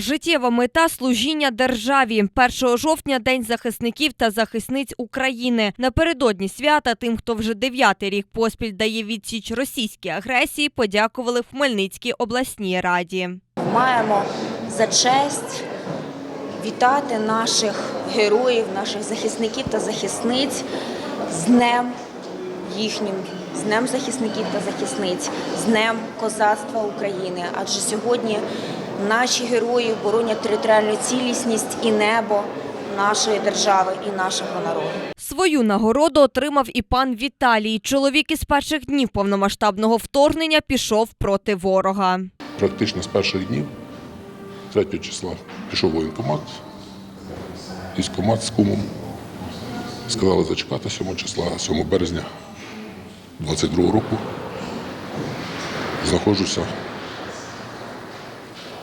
Життєва мета служіння державі. 1 жовтня День захисників та захисниць України. Напередодні свята тим, хто вже дев'ятий рік поспіль дає відсіч російській агресії, подякували в Хмельницькій обласній раді. Маємо за честь вітати наших героїв, наших захисників та захисниць з Днем їхнім, з Днем захисників та захисниць, з Днем козацтва України. Адже сьогодні наші герої боронять територіальну цілісність і небо нашої держави і нашого народу. Свою нагороду отримав і пан Віталій. Чоловік із перших днів повномасштабного вторгнення пішов проти ворога. Практично з перших днів, 3 числа, пішов воєнкомат, військкомат з кумом. Сказали зачекати 7 числа, 7 березня 22 року. Знаходжуся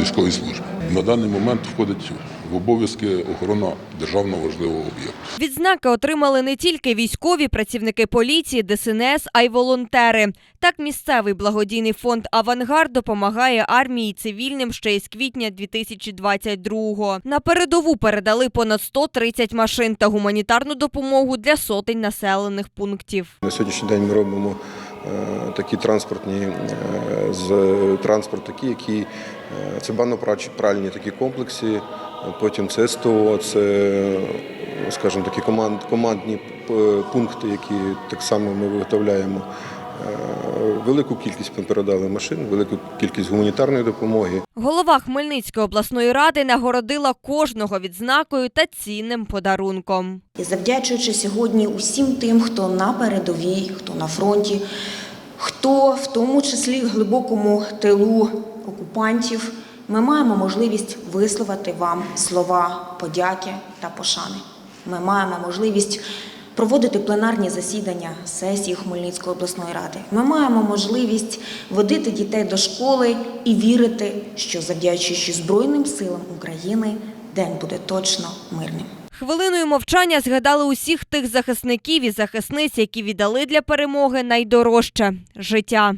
військовій службі. На даний момент входить в обов'язки охорона державного важливого об'єкту. Відзнаки отримали не тільки військові, працівники поліції, ДСНС, а й волонтери. Так, місцевий благодійний фонд Авангард допомагає армії цивільним ще із квітня 2022-го. На передову передали понад 130 машин та гуманітарну допомогу для сотень населених пунктів. На сьогоднішній день ми робимо е, такі транспортні е, з транспорт, такі, які е, це банно-пральні такі комплекси. е, Потім це СТО, це, е, скажімо, такі команд, командні пункти, які так само ми виготовляємо. Е, Велику кількість ми передали машин, велику кількість гуманітарної допомоги. Голова Хмельницької обласної ради нагородила кожного відзнакою та цінним подарунком. І завдячуючи сьогодні усім тим, хто на передовій, хто на фронті, хто в тому числі в глибокому тилу окупантів, ми маємо можливість висловити вам слова подяки та пошани. Ми маємо можливість проводити пленарні засідання сесії Хмельницької обласної ради. Ми маємо можливість водити дітей до школи і вірити, що завдячуючи Збройним силам України, день буде точно мирним. Хвилиною мовчання згадали усіх тих захисників і захисниць, які віддали для перемоги найдорожче життя.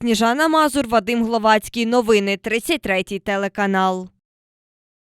Сніжана Мазур, Вадим Гловацький. Новини 33 телеканал.